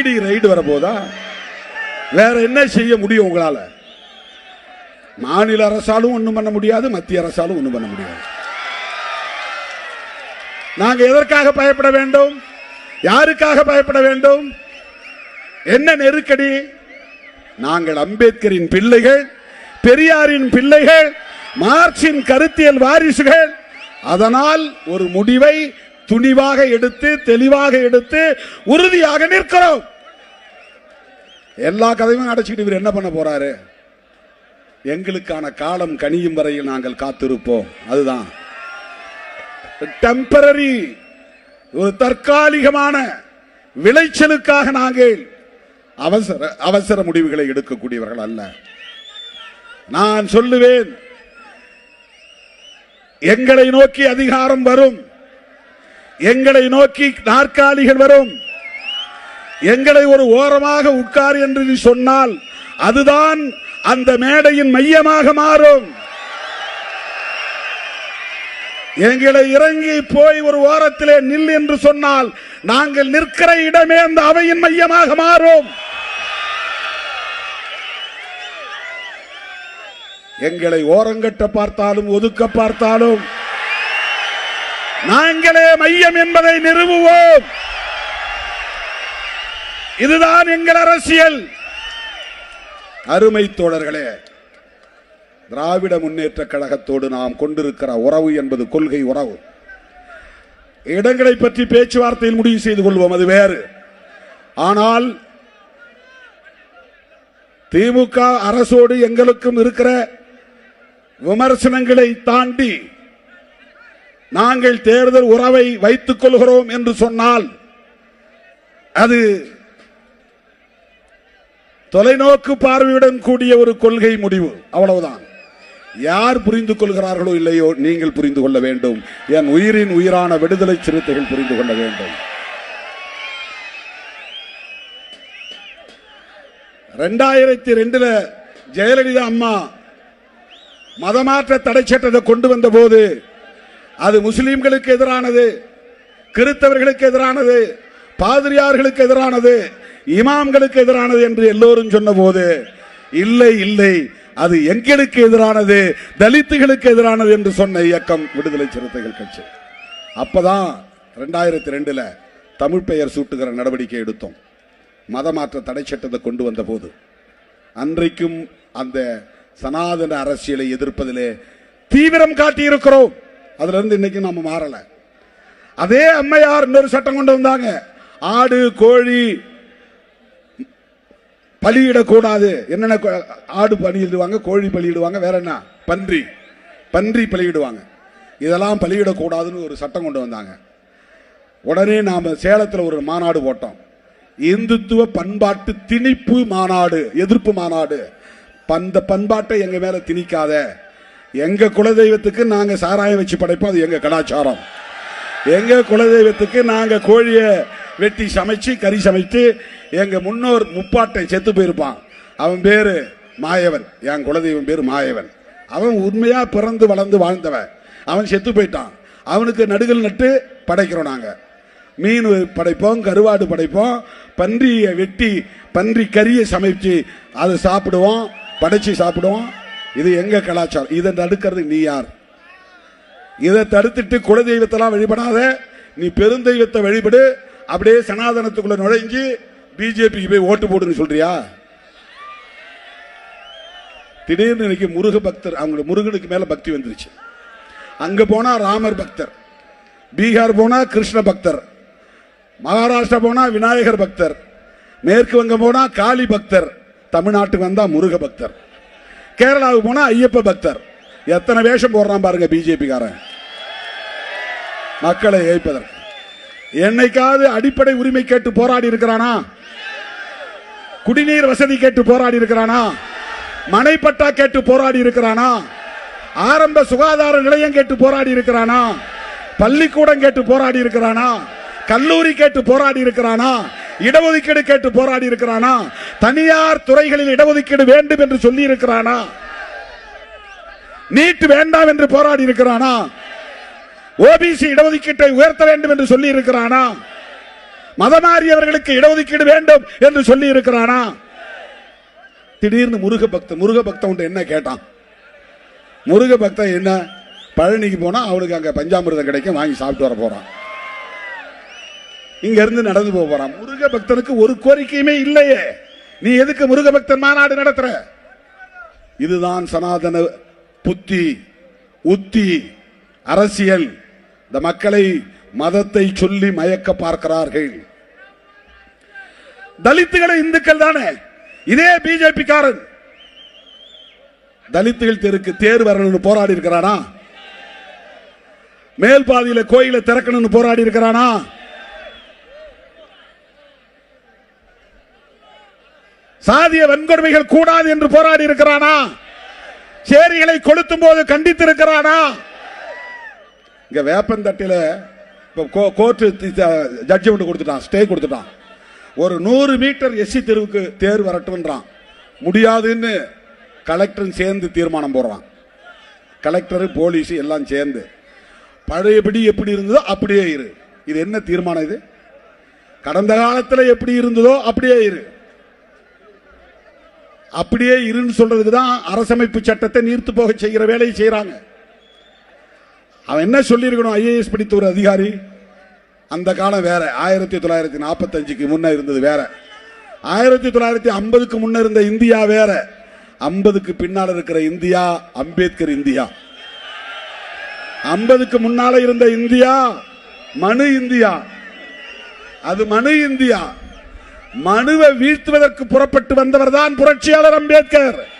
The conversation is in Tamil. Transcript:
இடி ரைடு வரப்போதா? வேற என்ன செய்ய முடியும் உங்களால? மாநில அரசாலும் ஒண்ணும் பண்ண முடியாது மத்திய அரசாலும் ஒண்ணும் பண்ண முடியாது. நாங்க எதற்காக பயப்பட வேண்டும்? யாருக்காக பயப்பட வேண்டும்? என்ன நெருக்கடி? நாங்கள் அம்பேத்கரின் பிள்ளைகள் பெரியாரின் பிள்ளைகள் மார்க்சின் கருத்தியல் வாரிசுகள். அதனால் ஒரு முடிவை துணிவாக எடுத்து தெளிவாக எடுத்து உறுதியாக நிற்கிறோம். எல்லா கதையும் அடைச்சிக்கிட்டு இவர் என்ன பண்ண போறாரு? எங்களுக்கான காலம் கனியும் வரையில் நாங்கள் காத்திருப்போம். அதுதான். டெம்பரரி ஒரு தற்காலிகமான விளைச்சலுக்காக நாங்கள் அவசர அவசர முடிவுகளை எடுக்கக்கூடியவர்கள் அல்ல. நான் சொல்லுவேன் எங்களை நோக்கி அதிகாரம் வரும். எங்களை நோக்கி நாற்காலிகள் வரும். எங்களை ஒரு ஓரமாக உட்கார் என்று நீ சொன்னால் அதுதான் அந்த மேடையின் மையமாக மாறும். எங்களை இறங்கி போய் ஒரு ஓரத்திலே நில் என்று சொன்னால் நாங்கள் நிற்கிற இடமே அந்த அவையின் மையமாக மாறும். எங்களை ஓரங்கட்ட பார்த்தாலும் ஒதுக்க பார்த்தாலும் நாங்களே மையம் என்பதை நிறுவுவோம். இதுதான் எங்கள் அரசியல். அருமை தோழர்களே திராவிட முன்னேற்ற கழகத்தோடு நாம் கொண்டிருக்கிற உறவு என்பது கொள்கை உறவு. இடங்களை பற்றி பேச்சுவார்த்தையில் முடிவு செய்து கொள்வோம் அது வேறு. ஆனால் திமுக அரசோடு எங்களுக்கும் இருக்கிற விமர்சனங்களை தாண்டி நாங்கள் தேர்தல் உறவை வைத்துக் கொள்கிறோம் என்று சொன்னால் அது தொலைநோக்கு பார்வையுடன் கூடிய ஒரு கொள்கை முடிவு. அவ்வளவுதான். யார் புரிந்து கொள்கிறார்களோ இல்லையோ நீங்கள் புரிந்து கொள்ள வேண்டும். என் உயிரின் உயிரான விடுதலை சிறுத்தைகள் புரிந்து கொள்ள வேண்டும். ரெண்டாயிரத்தி ரெண்டுல ஜெயலலிதா அம்மா மதமாற்ற தடை சட்டத்தை கொண்டு வந்த போது அது முஸ்லீம்களுக்கு எதிரானது கிறித்தவர்களுக்கு எதிரானது பாதிரியார்களுக்கு எதிரானது இமாம்களுக்கு எதிரானது என்று எல்லோரும் சொன்னபோது இல்லை இல்லை அது எங்களுக்கு எதிரானது தலித்துகளுக்கு எதிரானது என்று சொன்ன இயக்கம் விடுதலை சிறுத்தைகள் கட்சி. அப்பதான் ரெண்டாயிரத்தி ரெண்டுல தமிழ் பெயர் சூட்டுகிற நடவடிக்கை எடுத்தோம். மதமாற்ற தடை சட்டத்தை கொண்டு வந்த போது அன்றைக்கும் அந்த சனாதன அரசியலை எதிர்ப்பதிலே தீவிரம் காட்டியிருக்கிறோம். அதுல இருந்து இன்னைக்கு நம்ம மாறல. அதே அம்மையார் இன்னொரு சட்டம் கொண்டு வந்தாங்க. ஆடு கோழி பலியிடக்கூடாது. என்னென்ன ஆடு பலியிடுவாங்க கோழி பலியிடுவாங்க வேற என்ன? பன்றி. பன்றி பலியிடுவாங்க. இதெல்லாம் பலியிடக்கூடாதுன்னு ஒரு சட்டம் கொண்டு வந்தாங்க. உடனே நாம் சேலத்தில் ஒரு மாநாடு போட்டோம். இந்துத்துவ பண்பாட்டு திணிப்பு மாநாடு எதிர்ப்பு மாநாடு. அந்த பண்பாட்டை எங்கள் மேலே திணிக்காத. எங்கள் குலதெய்வத்துக்கு நாங்கள் சாராயம் வச்சு படைப்போம் அது எங்கள் கலாச்சாரம். எங்கள் குலதெய்வத்துக்கு நாங்கள் கோழியை வெட்டி சமைச்சு கறி சமைத்து எங்க முன்னோர் முப்பாட்டை செத்து போயிருப்பான். அவன் பேரு மாயவன். என் குலதெய்வம் பேரு மாயவன். அவன் உண்மையா பிறந்து வளர்ந்து வாழ்ந்தவன் அவன் செத்து போயிட்டான். அவனுக்கு நடுகள் நட்டு படைக்கிறோம் நாங்க. மீன் படைப்போம் கருவாடு படைப்போம். பன்றியை வெட்டி பன்றி கறியை சமைச்சு அதை சாப்பிடுவோம் படைச்சு சாப்பிடுவோம். இது எங்க கலாச்சாரம்? இதை தடுக்கிறது நீ யார்? இதை தடுத்துட்டு குலதெய்வத்தெல்லாம் வழிபடாத நீ பெருந்தெய்வத்தை வழிபடு அப்படியே சனாதனத்துக்குள்ள நுழைஞ்சு பிஜேபிக்கு போய் ஓட்டு போடுன்னு சொல்றியா? திடீர்னு இன்னைக்கு முருக பக்தர் அவங்க முருகனுக்கு மேல பக்தி வந்துருச்சு. அங்க போனா ராமர் பக்தர் பீகார் போனா கிருஷ்ண பக்தர் மகாராஷ்டிரா போனா விநாயகர் பக்தர் மேற்கு வங்கம் போனா காளி பக்தர் தமிழ்நாட்டுக்கு வந்தா முருக பக்தர் கேரளாவுக்கு போனா ஐயப்ப பக்தர். எத்தனை வேஷம் போடுறான் பாருங்க பிஜேபி காரன் மக்களை ஏய்ப்பதற்கு. என்னைக்காவது அடிப்படை உரிமை கேட்டு போராடி இருக்கிறானா? குடிநீர் வசதி கேட்டு போராடி இருக்கிறானா? மனைப்பட்டா கேட்டு போராடி இருக்கிறானா? ஆரம்ப சுகாதார நிலையம் கேட்டு போராடி இருக்கிறானா? பள்ளிக்கூடம் கேட்டு போராடி இருக்கிறானா? கல்லூரி கேட்டு போராடி இருக்கிறானா? இடஒதுக்கீடு கேட்டு போராடி இருக்கிறானா? தனியார் துறைகளில் இடஒதுக்கீடு வேண்டும் என்று சொல்லி இருக்கிறானா? நீட் வேண்டாம் என்று போராடி இருக்கிறானா? ஓபிசி இடஒதுக்கீட்டை உயர்த்த வேண்டும் என்று சொல்லி இருக்கிறானா மதமாறியவர்களுக்கு இடஒதுக்கீடு வேண்டும் என்று சொல்லி இருக்கிறானா திடீர்னு முருக பக்தன் முருக பக்தன் என்ன கேட்டான்? முருக பக்தன் என்ன? பழனிக்கு போனா அவனுக்கு அங்க பஞ்சாமிரதம் கிடைக்கும் வாங்கி சாப்பிட்டு வர போறான். இங்க இருந்து நடந்து போக போறான். முருக பக்தனுக்கு ஒரு கோரிக்கையுமே இல்லையே. நீ எதுக்கு முருக பக்தன் மாநாடு நடத்துற? இதுதான் சனாதன புத்தி உத்தி அரசியல். இந்த மக்களை மதத்தை சொல்லி மயக்க பார்க்கிறார்கள். தலித்துகளை இந்துக்கள் தானே? இதே பிஜேபி காரன் தலித்துகள் தெருக்கு தேர் வரணும்னு போராடி இருக்கிறானா? மேல் பாதியில கோயிலை திறக்கணும்னு போராடி இருக்கிறானா? சாதிய வன்கொடுமைகள் கூடாது என்று போராடி இருக்கிறானா? சேரிகளை கொளுத்தும் போது கண்டித்திருக்கிறானா? இங்க வேப்பந்தட்டில இப்போ கோ- கோர்ட்டு ஜட்ஜ்மெண்ட் கொடுத்துட்டான் ஸ்டே கொடுத்துட்டான். ஒரு நூறு மீட்டர் எஸ்சி தெருவுக்கு தேர் வரட்டுன்றான் முடியாதுன்னு கலெக்டரும் சேர்ந்து தீர்மானம் போடுறான். கலெக்டரு போலீஸ் எல்லாம் சேர்ந்து. பழையபடி எப்படி இருந்ததோ அப்படியே இரு. இது என்ன தீர்மானம் இது? கடந்த காலத்தில் எப்படி இருந்ததோ அப்படியே இரு. அப்படியே இருன்னு சொல்றதுக்கு தான் அரசமைப்பு சட்டத்தை நீர்த்து போக செய்கிற வேலையை செய்கிறாங்க அவன் என்ன சொல்லியிருக்கணும்? ஐஏஎஸ் படித்த ஒரு அதிகாரி? அந்த காலம் வேற. ஆயிரத்தி தொள்ளாயிரத்தி நாற்பத்தஞ்சுக்கு முன்ன இருந்தது வேற. ஆயிரத்தி தொள்ளாயிரத்தி ஐம்பதுக்கு முன்ன இருந்த இந்தியா வேற. ஐம்பதுக்கு பின்னால் இருக்கிற இந்தியா அம்பேத்கர் இந்தியா. ஐம்பதுக்கு முன்னால இருந்த இந்தியா மனு இந்தியா. அது மனு இந்தியா. மனுவை வீழ்த்துவதற்கு புறப்பட்டு வந்தவர் தான் புரட்சியாளர் அம்பேத்கர்.